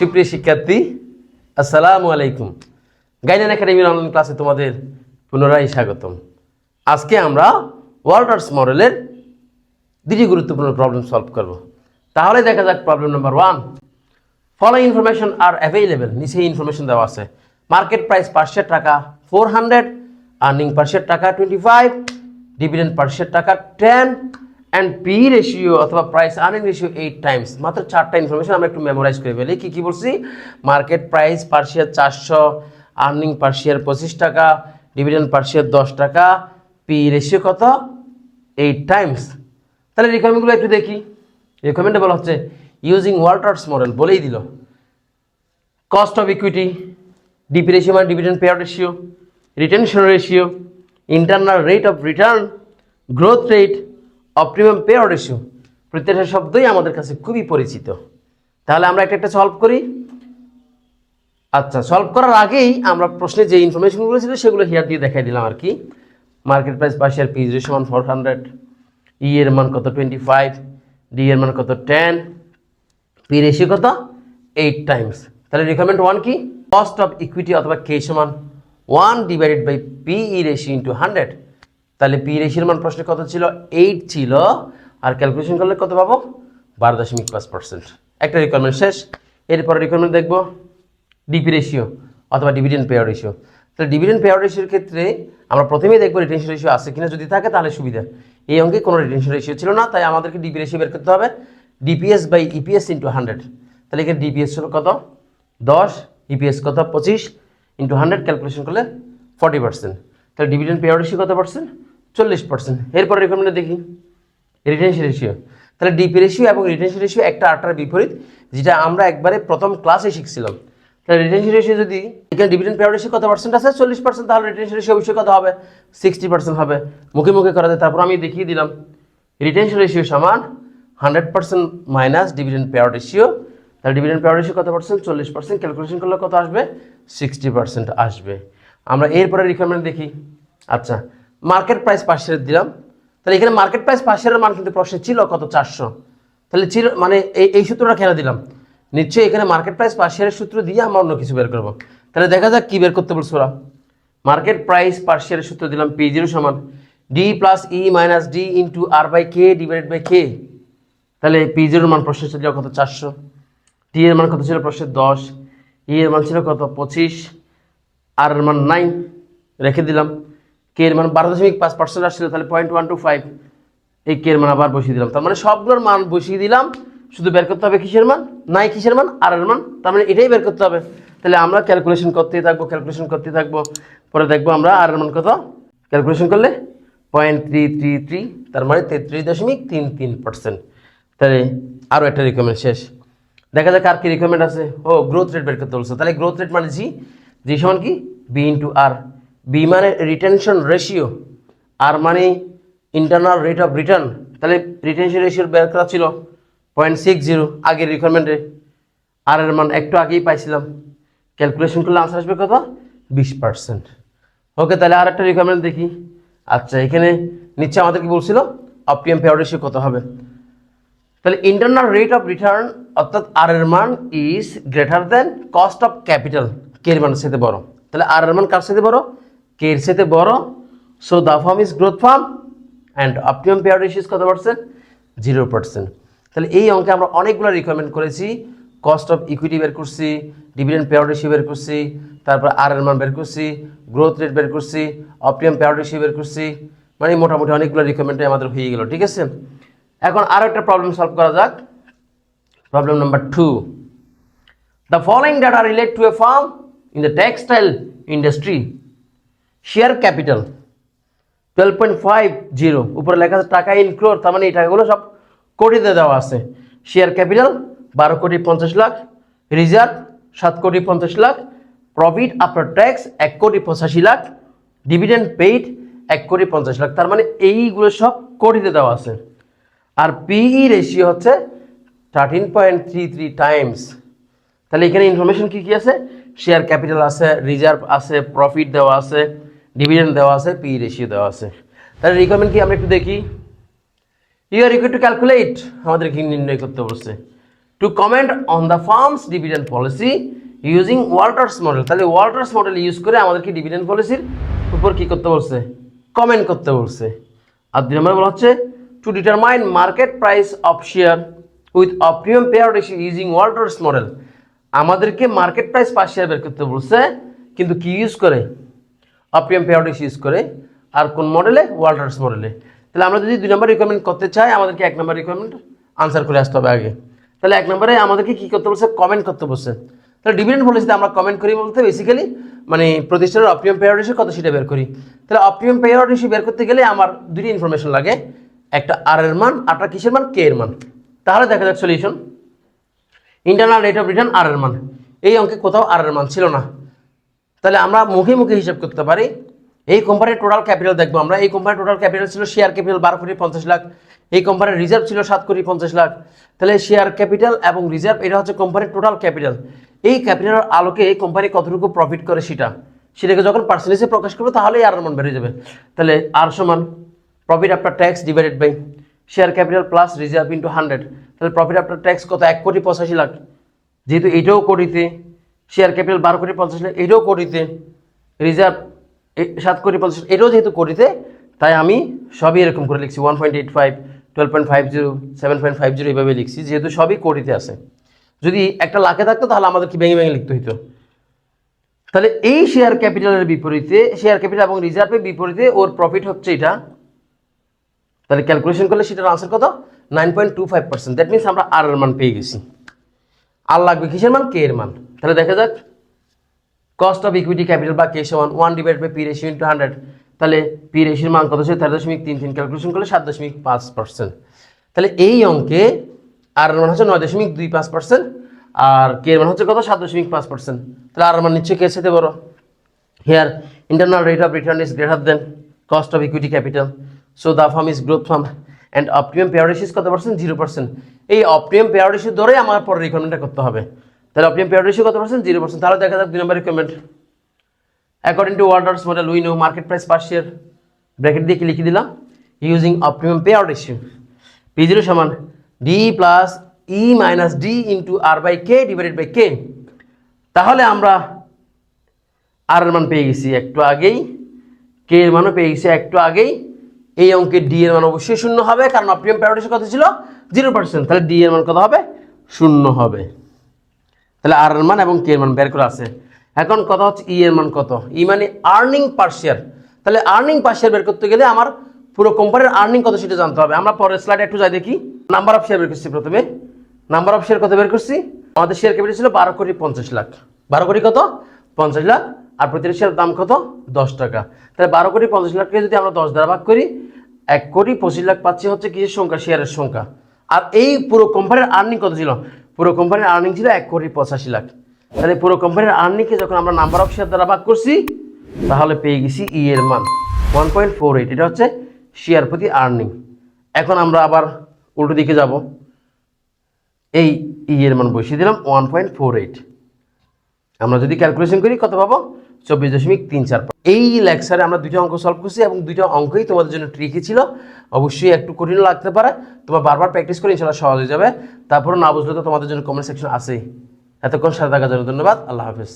সুপ্রিয় শিক্ষার্থী, আসসালামু আলাইকুম। গাইডেন একাডেমির অনলাইন ক্লাসে তোমাদের পুনরায় স্বাগতম। আজকে আমরা ওয়াল্টার্স মডেলের দুটি গুরুত্বপূর্ণ প্রবলেম সলভ করব। তাহলে দেখা যাক problem number one following information are available নিচে ইনফরমেশন দেওয়া আছে। মার্কেট প্রাইস পার শেয়ার টাকা four hundred earning per share টাকা twenty five dividend per share টাকা টেন অ্যান্ড পি রেশিও অথবা price earning ratio eight times মাত্র চারটা information আমরা একটু মেমোরাইজ করে ফেলি। কী কী বলছি? মার্কেট প্রাইস পার শেয়ার চারশো আর্নিং পার শেয়ার পঁচিশ টাকা ডিভিডেন্ড পার শেয়ার দশ টাকা পি রেশিও কত? এইট টাইমস তাহলে রিকমেন্ডগুলো একটু দেখি। রিকমেন্ডে বলা হচ্ছে ইউজিং ওয়াল্টার্স মডেল বলেই দিল। Cost of equity DP ratio মানে dividend payout ratio retention ratio internal rate of return growth rate optimum payout ratio? প্রত্যেকটা শব্দই আমাদের কাছে খুবই পরিচিত। তাহলে আমরা একটা একটা সলভ করি। আচ্ছা সলভ করার আগেই আমরা প্রশ্নে যে ইনফরমেশনগুলো ছিল সেগুলো হিয়ার দিয়ে দেখাই দিলাম আর কি। Market price per share P ratio মান ফোর হান্ড্রেড ই এর মান কত টোয়েন্টি ফাইভ ডি এর মান কত টেন পি রেশিও কত এইট টাইমস তাহলে রিকমেন্ড ওয়ান কি? কস্ট অফ ইকুইটি অথবা কে সমান one divided by P E ratio into hundred তাহলে পি রেশিওর মান প্রশ্নে কত ছিল? এইট ছিল। আর ক্যালকুলেশন করলে কত পাবো? বারো দশমিক পাঁচ পার্সেন্ট একটা রিকোয়ারমেন্ট শেষ। এরপরে রিকোয়ারমেন্ট দেখব। ডিপি রেশিও অথবা ডিভিডেন্ড পেয়ার রেশিও তাহলে ডিভিডেন্ড পেয়ার রেশিওর ক্ষেত্রে আমরা প্রথমেই দেখব রিটেনশন রেশিও আছে কিনা। যদি থাকে তাহলে সুবিধা। এই অঙ্কে কোনো রিটেনশন রেশিও ছিল না, তাই আমাদেরকে ডিপি রেশিও বের করতে হবে। DPS by EPS into hundred তাহলে এখানে ডিপিএস ছিল কত? দশ। ইপিএস কত? পঁচিশ। ইন্টু হান্ড্রেড ক্যালকুলেশন করলে ফর্টি পার্সেন্ট তাহলে ডিভিডেন্ড পেয়ার রেশিও কত পার্সেন্ট চল্লিশ পার্সেন্ট এরপর রিকমেন্ড দেখি। রিটেনশন রেশিও তাহলে ডিপি রেশিও এবং রিটেনশন রেশিও একটা আটটার বিপরীত, যেটা আমরা একবারে প্রথম ক্লাসে শিখছিলাম। তাহলে রিটেনশন রেশিও যদি এখানে ডিভিডেন্ড পেয়ার রেশিও কত পার্সেন্ট আছে? চল্লিশ পার্সেন্ট তাহলে রিটেনশন রেশিও অবশ্যই কত হবে? সিক্সটি পার্সেন্ট হবে। মুখে মুখে করা যায় তারপর আমি দেখিয়ে দিলাম। রিটেনশন রেশিও সমান hundred percent minus dividend payout ratio তাহলে ডিভিডেন্ড পেয়ার রেশিও কত পার্সেন্ট চল্লিশ পার্সেন্ট ক্যালকুলেশন করলে কত আসবে? সিক্সটি পার্সেন্ট আসবে। আমরা এরপরে রিকোয়ারমেন্ট দেখি। আচ্ছা মার্কেট প্রাইস পাঁচ শেয়ার দিলাম। তাহলে এখানে মার্কেট প্রাইস পাঁচ শেয়ারের মান কিন্তু প্রশ্নে ছিল কত? চারশো। তাহলে ছিল মানে এই এই সূত্রটা কেন দিলাম? নিশ্চয়ই এখানে মার্কেট প্রাইস পার শেয়ারের সূত্র দিয়ে আমরা অন্য কিছু বের করব। তাহলে দেখা যাক কী বের করতে বলছো ওরা। মার্কেট প্রাইস পার শেয়ারের সূত্র দিলাম পি জিরো সমান D plus E minus D into R by K divided by K তাহলে পি জিরোর মান প্রশ্নে ছিল কত? চারশো। টি এর মান কত ছিল প্রশ্নে? দশ। ই এর মান ছিল কত? পঁচিশ। আর এর মান নাইন রেখে দিলাম। কে এর মান বারো দশমিক পাঁচ পার্সেন্ট আসছিল, তাহলে পয়েন্ট ওয়ান টু ফাইভ এই কে এর মান আবার বসিয়ে দিলাম। তার মানে সবগুলোর মান বসিয়ে দিলাম, শুধু বের করতে হবে কিসের মান? নাই কিসের মান? আর এর মান। তার মানে এটাই বের করতে হবে। তাহলে আমরা ক্যালকুলেশন করতেই থাকব ক্যালকুলেশন করতেই থাকব। পরে দেখব আমরা আর এর মান কত? ক্যালকুলেশন করলে পয়েন্ট থ্রি থ্রি থ্রি তার মানে তেত্রিশ দশমিক তিন তিন পার্সেন্ট তাহলে আরও একটা রিকমেন্ড শেষ। দেখা যাক আর কি রিকমেন্ড আছে। ও গ্রোথ রেট বের করতে বলছে। তাহলে গ্রোথ রেট মানে জি? জি সমান কি? বি ইন্টু আর বি মানে রিটেনশন রেশিও আর মানে ইন্টারনাল রেট অফ রিটার্ন তাহলে রিটেনশন রেশিওর বের করা ছিল পয়েন্ট সিক্স জিরো আগের রিকোয়ারমেন্টে আর এর মান একটু আগেই পাইছিলাম। ক্যালকুলেশন করলে আনসার আসবে কত? বিশ পার্সেন্ট ওকে তাহলে আর একটা রিকোয়ারমেন্ট দেখি। আচ্ছা এখানে নিচে আমাদের কি বলছিল অপিএম পেয়ার রেশিও কত হবে। তাহলে ইন্টারনাল রেট অফ রিটার্ন অর্থাৎ আর এর মান is greater than cost of capital K এর মান সাথে বড়? তাহলে আর এর মান কার সাথে বড়? কে এর সাথে বড়? So the firm is growth firm and optimum payout ratio কত পার্সেন্ট জিরো পার্সেন্ট তাহলে এই অঙ্কে আমরা অনেকগুলো রিকমেন্ড করেছি। কস্ট অফ ইকুইটি বের করছি ডিভিডেন্ড পেয়ার রেশিও বের করছি, তারপর আর এর মান বের করছি গ্রোথ রেট বের করছি অপটিমাম পেয়ার রেশিও বের করছি। মানে মোটামুটি অনেকগুলো রিকমেন্ডে আমাদের হয়ে গেল, ঠিক আছে? এখন আরও একটা প্রবলেম সলভ করা যাক। Problem number two the following data relate to a firm in the textile industry share capital twelve point five zero উপরে লেখা আছে টাকা ইন ক্রোর তার মানে এই টাকাগুলো সব কোটিতে দেওয়া আছে। শেয়ার ক্যাপিটাল বারো কোটি পঞ্চাশ লাখ, রিজার্ভ সাত কোটি পঞ্চাশ লাখ, প্রফিট আফটার ট্যাক্স এক কোটি পঁচাশি লাখ, ডিভিডেন্ড পেইড এক কোটি পঞ্চাশ লাখ, তার মানে এইগুলো সব কোটিতে দেওয়া আছে। আর পিই রেশিও হচ্ছে thirteen point three three times তাহলে এখানে ইনফরমেশন কী কী আছে? শেয়ার ক্যাপিটাল আছে, রিজার্ভ আছে, প্রফিট দেওয়া আছে ডিভিডেন্ড দেওয়া আছে পি রেশিও দেওয়া আছে। তাহলে রিকোয়ারমেন্ট কি? আমরা একটু দেখি। You are required to calculate আমাদের কি নির্ণয় করতে বলছে। To comment on the firm's dividend policy using Walter's model তাহলে ওয়াল্টার্স মডেল ইউজ করে আমাদেরকে ডিভিডেন্ড পলিসির উপর কি করতে বলছে? কমেন্ট করতে বলছে। আর দুই নম্বরে বলা হচ্ছে to determine market price of share with optimum payout ratio using Walter's model আমাদেরকে মার্কেট প্রাইস পার শেয়ার বের করতে বলছে, কিন্তু কি ইউজ করে? অপ্রিয়াম পেয়ার রেশিও ইউজ করে আর কোন মডেলে ওয়াল্টার্স মডেলে তাহলে আমরা যদি দুই নম্বর রিকোয়ারমেন্ট করতে চাই, আমাদেরকে এক নম্বর রিকোয়ারমেন্ট আনসার করে আসতে হবে আগে। তাহলে এক নম্বরে আমাদেরকে কী করতে বলছে? কমেন্ট করতে বলছে। তাহলে ডিভিডেন্ড পলিসিতে আমরা কমেন্ট করি বলতে বেসিক্যালি মানে প্রতিষ্ঠানের অপ্রিয়াম পেয়ার কত সেটা বের করি। তাহলে অপ্রিয়াম পেয়ার বের করতে গেলে আমার দুটি ইনফরমেশন লাগে। একটা আর এর মান আরটা কিসের মান? কে এর মান। তাহলে দেখা যাক solution internal rate of return R এর মান। এই অঙ্কে কোথাও আর এর মান ছিল না। তাহলে আমরা মুখে মুখে হিসাব করতে পারি, এই কোম্পানির টোটাল ক্যাপিটাল দেখব আমরা, এই কোম্পানির টোটাল ক্যাপিটাল ছিল শেয়ার ক্যাপিটাল বারো কোটি পঞ্চাশ লাখ, এই কোম্পানির রিজার্ভ ছিল সাত কোটি পঞ্চাশ লাখ। তাহলে শেয়ার ক্যাপিটাল এবং রিজার্ভ এটা হচ্ছে কোম্পানির টোটাল ক্যাপিটাল এই ক্যাপিটালের আলোকে এই কোম্পানি কতটুকু প্রফিট করে সেটা? সেটাকে যখন পার্সেন্টেজে প্রকাশ করবে, তাহলেই আর মান বেড়ে যাবে। তাহলে আর সমান profit after tax divided by share capital plus reserve into hundred তাহলে প্রফিট আফটার ট্যাক্স কত? এক কোটি পঁচাশি লাখ। যেহেতু এটাও কোটিতে শেয়ার ক্যাপিটাল বারো কোটি পঞ্চাশ লাখ এটাও কোটিতে রিজার্ভ সাত কোটি পঞ্চাশ এটাও যেহেতু কোটিতে তাই আমি সবই এরকম করে লিখছি one point eight five twelve point five zero seven point five zero এইভাবে লিখছি, যেহেতু সবই কোটিতে আছে। যদি একটা লাখে থাকতো, তাহলে আমাদের কি ভেঙে ভেঙে লিখতে হইতো? তাহলে এই শেয়ার ক্যাপিটালের বিপরীতে শেয়ার ক্যাপিটাল এবং রিজার্ভের বিপরীতে ওর প্রফিট হচ্ছে এটা। তাহলে ক্যালকুলেশন করলে সেটার আনসার কত? Nine point two five percent that means আমরা আর এর মান পেয়ে গেছি। আর লাগবে কিসের মান? কে এর মান। তাহলে দেখা যাক। কস্ট অফ ইকুইটি ক্যাপিটাল বা কে সমান one divide by P ratio into hundred তাহলে পি রেশিওর মান কত ছিল তেরো দশমিক তিন তিন ক্যালকুলেশন করলে সাত দশমিক পাঁচ পার্সেন্ট তাহলে এই অঙ্কে আর মান হচ্ছে নয় দশমিক দুই পাঁচ পার্সেন্ট আর কে মান হচ্ছে কত? সাত দশমিক পাঁচ পার্সেন্ট তাহলে আর মান নিশ্চয়ই কে সাথে বড়। Here, internal rate of return is greater than cost of equity capital so the firm is growth firm and payout ratio is কত পার্সেন্ট জিরো পার্সেন্ট এই অপটিমাম পেয়ার রেশিও ধরে আমার পরে রিকোয়ারমেন্টটা করতে হবে। তাহলে অপটিমাম পেয়ার রেশিও কত পার্সেন্ট জিরো পার্সেন্ট তাহলে দেখা যাক দুই নম্বর requirement according to Walter's model we know market price per share bracket দিয়ে কি লিখে দিলাম? Using optimum payout ratio P zero সমান D plus E minus D into R by K divided by K তাহলে আমরা আর এর মান পেয়ে গেছি একটু আগেই। কে এর মানও পেয়ে গেছি একটু আগেই। এই অঙ্কে ডি এর মান অবশ্যই শূন্য হবে, কারণ অপ্রিয়াম প্যারাডাইসের কত ছিল? জিরো পার্সেন্ট তাহলে ডি এর মান কত হবে? শূন্য হবে। তাহলে আর এর মান এবং কে এর মান বের করা আছে। এখন কথা হচ্ছে ই এর মান কত? ই মানে আর্নিং পার শেয়ার তাহলে আর্নিং পার শেয়ার বের করতে গেলে আমার পুরো কোম্পানির আর্নিং কত সেটা জানতে হবে। আমরা পরের স্লাইডে একটু যাই দেখি। নাম্বার অফ শেয়ার বের করছি প্রথমে। নাম্বার অফ শেয়ার কত বের করছি? আমাদের শেয়ার ক্যাপিটাল ছিল বারো কোটি পঞ্চাশ লাখ। বারো কোটি কত? পঞ্চাশ লাখ। আর প্রতিটা শেয়ার দাম কত? দশ টাকা। তাহলে বারো কোটি পঞ্চাশ লাখকে যদি আমরা দশ দ্বারা ভাগ করি, এক কোটি পঁচিশ লাখ পাচ্ছি হচ্ছে কিসের সংখ্যা? শেয়ারের সংখ্যা। আর এই পুরো কোম্পানির আর্নিং কত ছিল? পুরো কোম্পানির আর্নিং ছিল এক কোটি পঁচাশি লাখ। তাহলে পুরো কোম্পানির আর্নিংকে যখন আমরা নাম্বার অফ শেয়ার দ্বারা ভাগ করছি, তাহলে পেয়ে গেছি ই এর মান। ওয়ান পয়েন্ট ফোর এইট এটা হচ্ছে শেয়ার প্রতি আর্নিং এখন আমরা আবার উল্টো দিকে যাব। এই ই এর মান বসিয়ে দিলাম ওয়ান পয়েন্ট ফোর এইট আমরা যদি ক্যালকুলেশন করি, কত পাবো? চব্বিশ দশমিক তিন চার এই লেকচারে আমরা দুইটা অঙ্ক সলভ করছি এবং দুইটা অঙ্কই তোমাদের জন্য ট্রিকি ছিল। অবশ্যই একটু কঠিন লাগতে পারে। তোমার বারবার প্র্যাকটিস করে ইনশাল্লাহ সহজ হয়ে যাবে। তারপরে না বুঝলে তো তোমাদের জন্য কমেন্ট সেকশন আছেই। এতক্ষণ সাথে থাকার জন্য ধন্যবাদ। আল্লাহ হাফিজ।